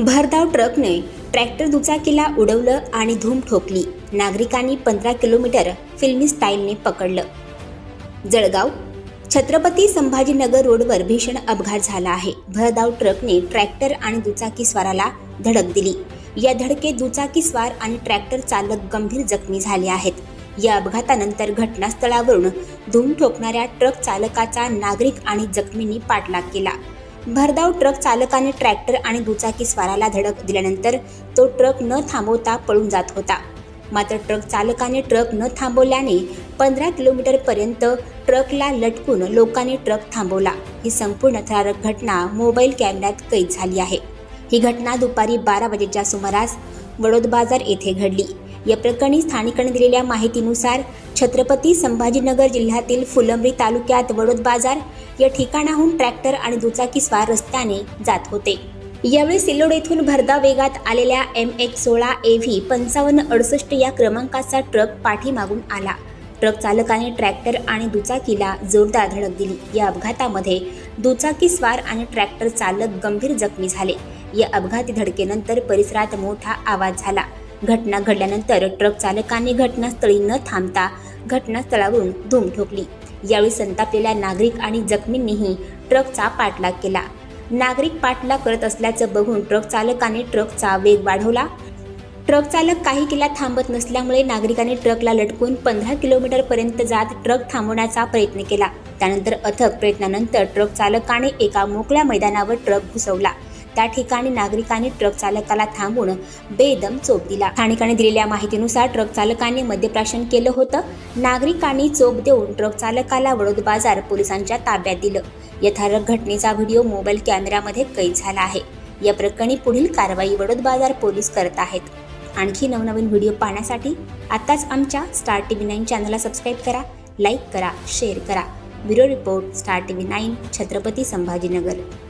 भरधाव ट्रकने ट्रॅक्टर दुचाकीला उडवलं आणि धूम ठोकली. नागरिकांनी पंधरा किलोमीटर फिल्मी स्टाईलने पकडलं. जळगाव छत्रपती संभाजीनगर रोडवर भीषण अपघात झाला आहे. भरधाव ट्रकने ट्रॅक्टर आणि दुचाकी स्वाराला धडक दिली. या धडकेत दुचाकी स्वार आणि ट्रॅक्टर चालक गंभीर जखमी झाले आहेत. या अपघातानंतर घटनास्थळावरून धूम ठोकणाऱ्या ट्रक चालकाचा नागरिक आणि जखमींनी पाठलाग केला. भरधाव ट्रक चालकाने ट्रॅक्टर आणि दुचाकी स्वाराला धडक दिल्यानंतर तो ट्रक न थांबवता पळून जात होता. मात्र ट्रक चालकाने ट्रक न थांबवल्याने पंधरा किलोमीटरपर्यंत ट्रकला लटकून लोकांनी ट्रक थांबवला. ही संपूर्ण थरारक घटना मोबाईल कॅमेऱ्यात कैद झाली आहे. ही घटना दुपारी बारा वाजेच्या सुमारास वडोद बाजार येथे घडली. या प्रकरणी स्थानिकांनी दिलेल्या माहितीनुसार छत्रपती संभाजीनगर जिल्ह्यातील फुलंब्री तालुक्यात वडोद बाजार या ठिकाणाहून ट्रॅक्टर आणि दुचाकी स्वार रस्त्याने जात होते. यावेळी सिल्लोड येथून भरधा वेगात आलेल्या एम एक्स सोळा ए व्ही पंचावन्न अडुसष्ट या क्रमांकाचा ट्रक पाठीमागून आला. ट्रक चालकाने ट्रॅक्टर आणि दुचाकीला जोरदार धडक दिली. या अपघातामध्ये दुचाकी स्वार आणि ट्रॅक्टर चालक गंभीर जखमी झाले. या अपघाती धडकेनंतर परिसरात मोठा आवाज झाला. घटना घडल्यानंतर ट्रक चालकाने घटनास्थळी न थांबता घटनास्थळावरून धूम ठोकली. यावेळी संतापलेल्या नागरिक आणि जखमींनीही ट्रकचा पाठलाग केला. नागरिक पाठलाग करत असल्याचं बघून ट्रक चालकाने ट्रकचा वेग वाढवला. ट्रक चालक काही किल्ला थांबत नसल्यामुळे नागरिकांनी ट्रकला लटकून पंधरा किलोमीटरपर्यंत जात ट्रक थांबवण्याचा प्रयत्न केला. त्यानंतर अथक प्रयत्नानंतर ट्रक चालकाने एका मोकळ्या मैदानावर ट्रक घुसवला. त्या ठिकाणी नागरिकांनी ट्रक चालकाला थांबून बेदम चोप दिला. स्थानिकांनी दिलेल्या माहितीनुसार ट्रक चालकाने मद्यप्राशन केलं होतं. नागरिकांनी चोप देऊन ट्रक चालकाला वडोद बाजार पोलिसांच्या ताब्यात दिलं. यथारक घटनेचा व्हिडिओ मोबाईल कॅमेऱ्यामध्ये कैद झाला आहे. या प्रकरणी पुढील कारवाई वडोद बाजार पोलीस करत आहेत. आणखी नवनवीन व्हिडिओ पाहण्यासाठी आत्ताच आमच्या स्टार टी व्ही नाईन चॅनलला सबस्क्राईब करा लाईक करा शेअर करा. Bureau report star T V nine Chhatrapati Sambhajinagar.